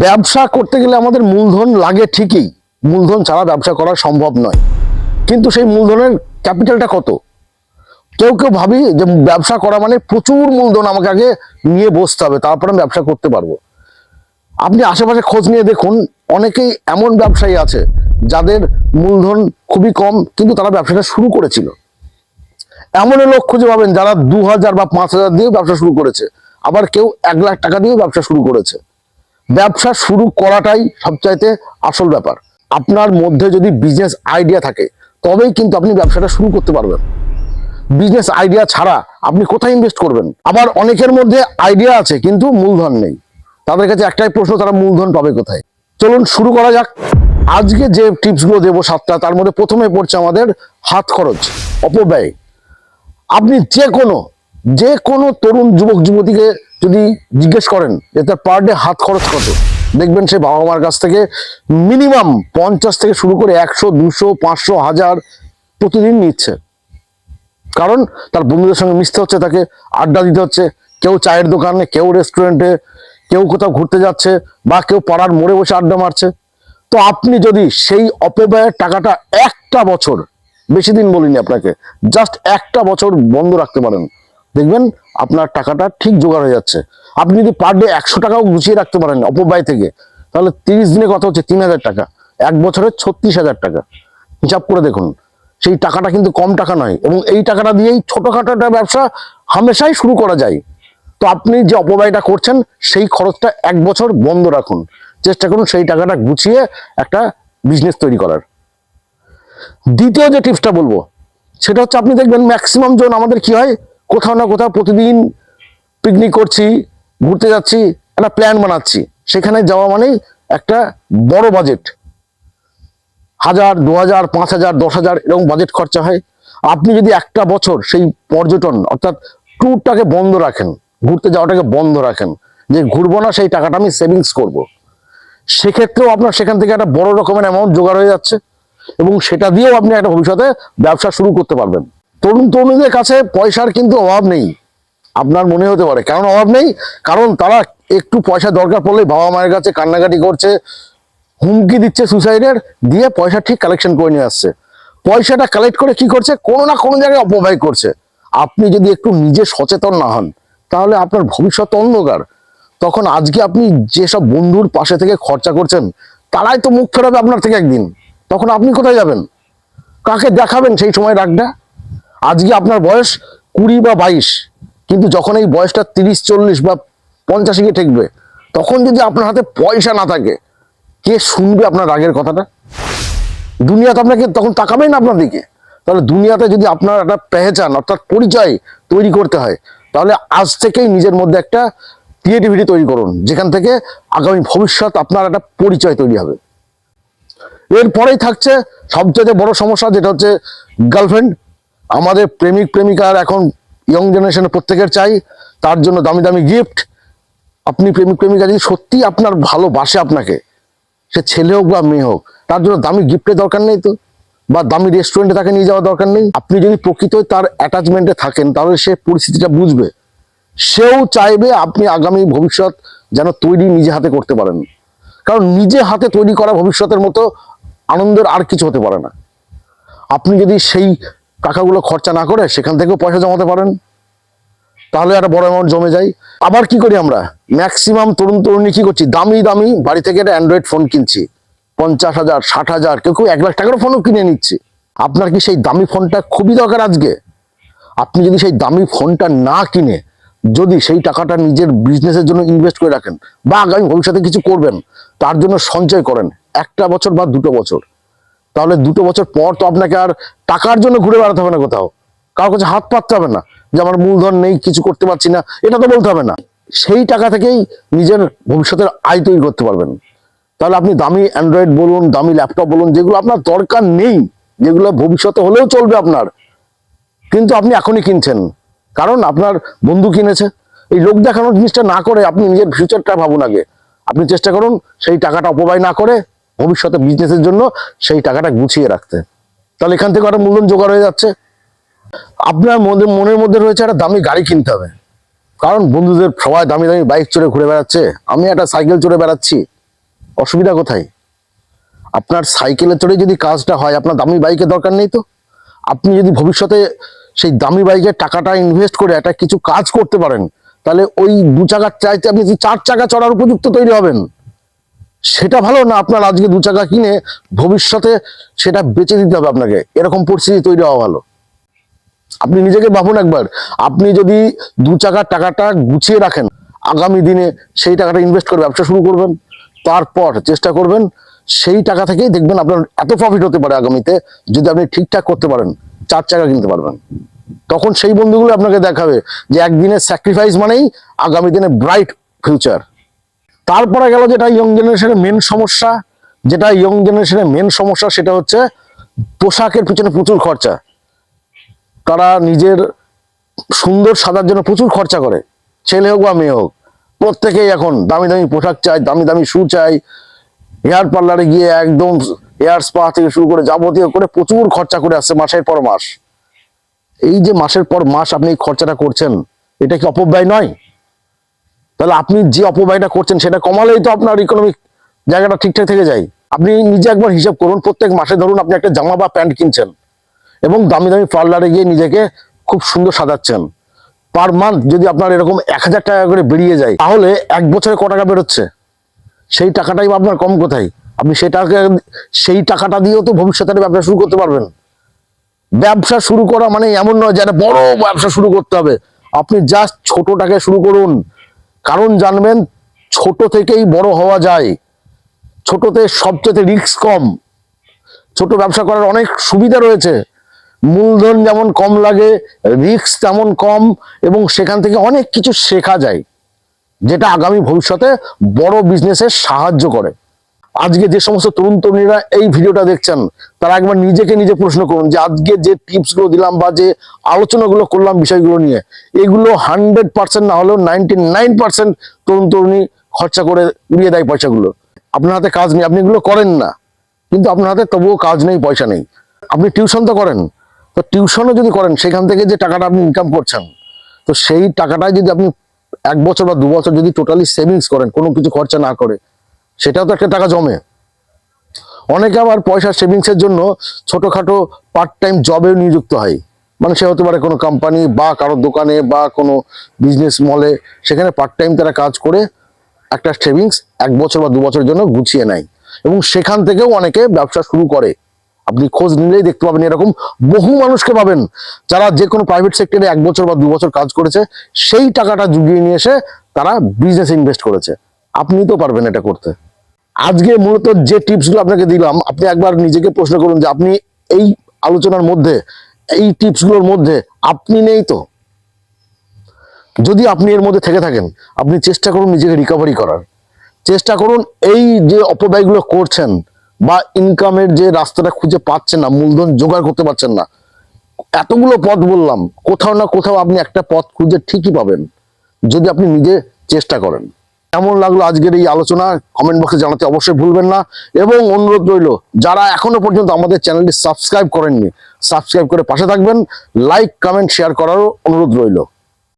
ব্যবসা করতে গেলে আমাদের মূলধন লাগে ঠিকই। মূলধন ছাড়া ব্যবসা করা সম্ভব নয়। কিন্তু সেই মূলধনের ক্যাপিটালটা কত? কেউ কেউ ভাবি যে ব্যবসা করা মানে প্রচুর মূলধন আমাকে আগে নিয়ে বসতে হবে, তারপরে আমি ব্যবসা করতে পারব। আপনি আশেপাশে খোঁজ নিয়ে দেখুন, অনেকেই এমন ব্যবসায়ী আছে যাদের মূলধন খুবই কম, কিন্তু তারা ব্যবসাটা শুরু করেছিল। এমনও লোক খুঁজে পাবেন যারা দু হাজার বা পাঁচ হাজার দিয়ে ব্যবসা শুরু করেছে, আবার কেউ এক লাখ টাকা দিয়েও ব্যবসা শুরু করেছে। ব্যবসা শুরু করাটাই সবচাইতে আসল ব্যাপার। আপনার মধ্যে যদি বিজনেস আইডিয়া থাকে, তবেই কিন্তু আপনি ব্যবসাটা শুরু করতে পারবেন। বিজনেস আইডিয়া ছাড়া আপনি কোথায় ইনভেস্ট করবেন? আবার অনেকের মধ্যে আইডিয়া আছে, কিন্তু মূলধন নেই। তাদের কাছে একটাই প্রশ্ন, তারা মূলধন পাবে কোথায়? চলুন শুরু করা যাক। আজকে যে টিপসগুলো দেবো সাতটা, তার মধ্যে প্রথমে পড়ছে আমাদের হাত খরচ, অপব্যয়। আপনি যে কোনো যে কোনো তরুণ যুবক যুবতীকে যদি জিজ্ঞেস করেন যে তার পার ডে হাত খরচ কত, দেখবেন সে বাবা মার কাছ থেকে মিনিমাম পঞ্চাশ থেকে শুরু করে একশো, দুশো, পাঁচশো, হাজার প্রতিদিন নিচ্ছে। কারণ তার বন্ধুদের সঙ্গে মিশতে হচ্ছে, তাকে আড্ডা দিতে হচ্ছে। কেউ চায়ের দোকানে, কেউ রেস্টুরেন্টে কেউ কোথাও ঘুরতে যাচ্ছে বা কেউ পাড়ার মোড়ে বসে আড্ডা মারছে। তো আপনি যদি সেই অপব্যয়ের টাকাটা একটা বছর, বেশি দিন বলিনি আপনাকে জাস্ট একটা বছর বন্ধ রাখতে পারেন। দেখবেন আপনার টাকাটা ঠিক জোগাড় হয়ে যাচ্ছে। আপনি যদি পার ডে একশো টাকাও গুছিয়ে রাখতে পারেন অপব্যয় থেকে, তাহলে তিরিশ দিনে কত হচ্ছে তিন হাজার টাকা। এক বছরে ছত্রিশ হাজার টাকা। হিসাব করে দেখুন, সেই টাকাটা কিন্তু কম টাকা নয় এবং এই টাকাটা দিয়েই ছোটোখাটো একটা ব্যবসা হামেশাই শুরু করা যায়। তো আপনি যে অপব্যয়টা করছেন, সেই খরচটা এক বছর বন্ধ রাখুন। চেষ্টা করুন সেই টাকাটা গুছিয়ে একটা বিজনেস তৈরি করার। দ্বিতীয় যে টিপসটা বলব, সেটা হচ্ছে আপনি দেখবেন ম্যাক্সিমাম জন আমাদের কি হয় কোথাও না কোথাও প্রতিদিন পিকনিক করছি, ঘুরতে যাচ্ছি, একটা প্ল্যান বানাচ্ছি। সেখানে যাওয়া মানেই একটা বড় বাজেট হাজার দু হাজার পাঁচ হাজার দশ হাজার এরকম বাজেট খরচা হয়। আপনি যদি একটা বছর সেই পর্যটন, অর্থাৎ ট্যুরটাকে বন্ধ রাখেন, ঘুরতে যাওয়াটাকে বন্ধ রাখেন, যে ঘুরবো না সেই টাকাটা আমি সেভিংস করব। সেক্ষেত্রেও আপনার সেখান থেকে একটা বড় রকমের অ্যামাউন্ট জোগাড় হয়ে যাচ্ছে এবং সেটা দিয়েও আপনি একটা ভবিষ্যতে ব্যবসা শুরু করতে পারবেন। তরুণ তরুণীদের কাছে পয়সার কিন্তু অভাব নেই, আপনার মনে হতে পারে। কারণ অভাব নেই, কারণ তারা একটু পয়সা দরকার পড়লে বাবা মায়ের কাছে কান্নাকাটি করছে, হুমকি দিচ্ছে সুসাইডের, দিয়ে পয়সা ঠিক কালেকশন করে নিয়ে আসছে। পয়সাটা কালেক্ট করে কি করছে? কোনো না কোনো জায়গায় অপব্যয় করছে। আপনি যদি একটু নিজে সচেতন না হন, তাহলে আপনার ভবিষ্যৎ অন্ধকার। তখন আজকে আপনি যেসব বন্ধুর পাশে থেকে খরচা করছেন, তারাই তো মুখ ফেরাবে আপনার থেকে একদিন। তখন আপনি কোথায় যাবেন? কাকে দেখাবেন সেই সময় রাগটা? আজকে আপনার বয়স কুড়ি বা বাইশ, কিন্তু যখন এই বয়সটা তিরিশ, চল্লিশ বা পঞ্চাশে গিয়ে ঠেকবে, তখন যদি আপনার হাতে পয়সা না থাকে, কে শুনবে আপনার রাগের কথাটা? দুনিয়া তো আপনাকে তখন তাকাবেই না আপনার দিকে। তাহলে দুনিয়াতে যদি আপনার একটা পেহেচান, অর্থাৎ পরিচয় তৈরি করতে হয়, তাহলে আজ থেকেই নিজের মধ্যে একটা ক্রিয়েটিভিটি তৈরি করুন, যেখান থেকে আগামী ভবিষ্যৎ আপনার একটা পরিচয় তৈরি হবে। এরপরেই থাকছে সবচেয়ে বড় সমস্যা, যেটা হচ্ছে গার্লফ্রেন্ড আমাদের প্রেমিক প্রেমিকার এখন ইয়ং জেনারেশনের প্রত্যেকের চাই, তার জন্য দামি দামি গিফট আপনি প্রেমিক প্রেমিকা যদি সত্যি আপনার ভালোবাসে আপনাকে, সে ছেলে হোক বা মেয়ে হোক, তার জন্য দামি গিফটের দরকার নেই তো? বা দামি রেস্টুরেন্টে তাকে নিয়ে যাওয়ার দরকার নেই? আপনি যদি প্রকৃত তার অ্যাটাচমেন্টে থাকেন, তাহলে সে পরিস্থিতিটা বুঝবে। সেও চাইবে আপনি আগামী ভবিষ্যৎ যেন তৈরি নিজে হাতে করতে পারেন। কারণ নিজে হাতে তৈরি করা ভবিষ্যতের মতো আনন্দের আর কিছু হতে পারে না। আপনি যদি সেই টাকাগুলো খরচা না করে সেখান থেকেও পয়সা জমাতে পারেন। তাহলে একটা বড় অ্যামাউন্ট জমে যায়। আবার কি করি আমরা? ম্যাক্সিমাম তরুণ তরুণী কি করছি? দামি দামি, বাড়ি থেকে একটা অ্যান্ড্রয়েড ফোন কিনছি। পঞ্চাশ হাজার, ষাট হাজার, কেউ কেউ এক লাখ টাকারও ফোনও কিনে নিচ্ছে। আপনার কি সেই দামি ফোনটা খুবই দরকার আজকে? আপনি যদি সেই দামি ফোনটা না কিনে, যদি সেই টাকাটা নিজের বিজনেসের জন্য ইনভেস্ট করে রাখেন বা আগামী ভবিষ্যতে কিছু করবেন, তার জন্য সঞ্চয় করেন। একটা বছর বা দুটো বছর। তাহলে দুটো বছর পর তো আপনাকে আর টাকার জন্য ঘুরে বেড়াতে হবে না কোথাও। কারোর কাছে হাত পাততে হবে না যে আমার মূলধন নেই, কিছু করতে পারছি না, এটা তো বলতে হবে না। সেই টাকা থেকেই নিজের ভবিষ্যতের আয় তৈরি করতে পারবেন। তাহলে আপনি দামি অ্যান্ড্রয়েড বলুন, দামি ল্যাপটপ বলুন, যেগুলো আপনার দরকার নেই, যেগুলো ভবিষ্যতে হলেও চলবে আপনার। কিন্তু আপনি এখনই কিনছেন। কারণ আপনার বন্ধু কিনেছে। এই লোক দেখানোর জিনিসটা না করে আপনি নিজের ফিউচারটা ভাবুন আগে। আপনি চেষ্টা করুন সেই টাকাটা অপব্যয় না করে ভবিষ্যতে বিজনেসের জন্য সেই টাকাটা গুছিয়ে রাখতে। তাহলে এখান থেকে একটা মূলধন জোগাড় হয়ে যাচ্ছে। আপনার মধ্যে, মনের মধ্যে রয়েছে একটা দামি গাড়ি কিনতে হবে। কারণ বন্ধুদের সবাই দামি দামি বাইক চড়ে ঘুরে বেড়াচ্ছে। আমি একটা সাইকেল চড়ে বেড়াচ্ছি। অসুবিধা কোথায়? আপনার সাইকেলে চড়ে যদি কাজটা হয়, আপনার দামি বাইকের দরকার নেই তো? আপনি যদি ভবিষ্যতে সেই দামি বাইকের টাকাটা ইনভেস্ট করে একটা কিছু কাজ করতে পারেন, তাহলে ওই দু চাকার চাইতে আপনি চার চাকা চড়ার উপযুক্ত তৈরি হবেন। সেটা ভালো না আপনার আজকে দু চাকা কিনে ভবিষ্যতে সেটা বেচে দিতে হবে আপনাকে। এরকম পরিস্থিতি তৈরি হওয়া ভালো। আপনি নিজেকে ভাবুন একবার, আপনি যদি দু চাকার টাকাটা গুছিয়ে রাখেন, আগামী দিনে সেই টাকাটা ইনভেস্ট করে ব্যবসা শুরু করবেন, তারপর চেষ্টা করবেন, সেই টাকা থেকেই দেখবেন আপনার এত প্রফিট হতে পারে আগামীতে, যদি আপনি ঠিকঠাক করতে পারেন, চার চাকা কিনতে পারবেন। তখন সেই বন্ধুগুলো আপনাকে দেখাবে যে একদিনের স্যাক্রিফাইস মানেই আগামী দিনে ব্রাইট ফিউচার তারপরে গেল যেটা ইয়ং জেনারেশনের মেন সমস্যা, যেটা ইয়ং জেনারেশনের মেন সমস্যা সেটা হচ্ছে পোশাকের পিছনে প্রচুর খরচা। তারা নিজের সুন্দর সাজার জন্য প্রচুর খরচা করে, ছেলে হোক বা মেয়ে হোক। প্রত্যেকেই এখন দামি দামি পোশাক চাই দামি দামি শু চাই হেয়ার পার্লারে গিয়ে একদম হেয়ার স্পা থেকে শুরু করে যাবতীয় করে প্রচুর খরচা করে আসছে মাসের পর মাস। এই যে মাসের পর মাস আপনি খরচাটা করছেন, এটা কি অপব্যয় নয়? তাহলে আপনি যে অপব্যয়টা করছেন সেটা কমালেই তো আপনার ইকোনমিক জায়গাটা ঠিকঠাক থেকে যায়। আপনি নিজে একবার হিসাব করুন, প্রত্যেক মাসে ধরুন আপনি একটা জামা বা প্যান্ট কিনছেন এবং দামি দামি পার্লারে গিয়ে নিজেকে খুব সুন্দর সাজাচ্ছেন। পার মান্থ যদি আপনার এরকম এক হাজার টাকা করে বেরিয়ে যায়, তাহলে এক বছরে ক টাকা বেরোচ্ছে? সেই টাকাটাই আপনার কম কোথায়? আপনি সেই টাকা সেই টাকাটা দিয়েও তো ভবিষ্যতে একটা ব্যবসা শুরু করতে পারবেন। ব্যবসা শুরু করা মানে এমন নয় যে বড় ব্যবসা শুরু করতে হবে। আপনি জাস্ট ছোটটাকে শুরু করুন। কারণ জানবেন, ছোট থেকেই বড় হওয়া যায়। ছোটতে সবচেয়ে রিস্ক কম। ছোট ব্যবসা করার অনেক সুবিধা রয়েছে। মূলধন যেমন কম লাগে, রিস্ক তেমন কম, এবং সেখান থেকে অনেক কিছু শেখা যায়, যেটা আগামী ভবিষ্যতে বড় বিজনেসে সাহায্য করে। আজকে যে সমস্ত তরুণ তরুণীরা এই ভিডিওটা দেখছেন, তারা একবার নিজেকে নিজে প্রশ্ন করুন যে আজকে যে টিপসগুলো দিলাম বা যে আলোচনাগুলো করলাম বিষয়গুলো নিয়ে, এগুলো হান্ড্রেড পার্সেন্ট না হলেও নাইনটি নাইন পার্সেন্ট তরুণ তরুণী খরচা করে উড়িয়ে দেয় পয়সাগুলো। আপনার হাতে কাজ নেই, আপনি এগুলো করেন না। কিন্তু আপনার হাতে তবুও কাজ নেই, পয়সা নেই। আপনি টিউশন তো করেন। তো টিউশনও যদি করেন, সেখান থেকে যে টাকাটা আপনি ইনকাম করছেন, তো সেই টাকাটাই যদি আপনি এক বছর বা দু বছর যদি টোটালি সেভিংস করেন, কোনো কিছু খরচা না করে সেটাও তো একটা টাকা জমে। অনেকে আবার পয়সা সেভিংসের জন্য ছোটখাটো পার্ট টাইম জবেও নিযুক্ত হয়। মানে সে হতে পারে কোনো কোম্পানি বা কারোর দোকানে বা কোনো বিজনেস মলে সেখানে পার্ট টাইম তারা কাজ করে একটা সেভিংস এক বছর বা দু বছরের জন্য গুছিয়ে নেয়। এবং সেখান থেকেও অনেকে ব্যবসা শুরু করে। আপনি খোঁজ নিলেই দেখতে পাবেন এরকম বহু মানুষকে পাবেন যারা যে কোনো প্রাইভেট সেক্টরে এক বছর বা দু বছর কাজ করেছে, সেই টাকাটা জুগিয়ে নিয়ে এসে তারা বিজনেস ইনভেস্ট করেছে। আপনি তো পারবেন এটা করতে। আজকে মূলত যে টিপসগুলো আপনাকে দিলাম, আপনি একবার নিজেকে প্রশ্ন করুন যে আপনি এই আলোচনার মধ্যে, এই টিপসগুলোর মধ্যে আপনি নেই তো? যদি আপনি এর মধ্যে থেকে থাকেন, আপনি চেষ্টা করুন নিজেকে রিকভারি করার। চেষ্টা করুন এই যে অপব্যয়গুলো করছেন বা ইনকামের যে রাস্তাটা খুঁজে পাচ্ছেন না, মূলধন জোগাড় করতে পারছেন না, এতগুলো পথ বললাম, কোথাও না কোথাও আপনি একটা পথ খুঁজে ঠিকই পাবেন, যদি আপনি নিজে চেষ্টা করেন। কেমন লাগল আজকের এই আলোচনা? কমেন্ট বক্সে জানাতে অবশ্যই ভুলবেন না। এবং অনুরোধ রইল, যারা এখনও পর্যন্ত আমাদের চ্যানেলটি সাবস্ক্রাইব করেননি সাবস্ক্রাইব করে পাশে থাকবেন। লাইক কমেন্ট শেয়ার করারও অনুরোধ রইল।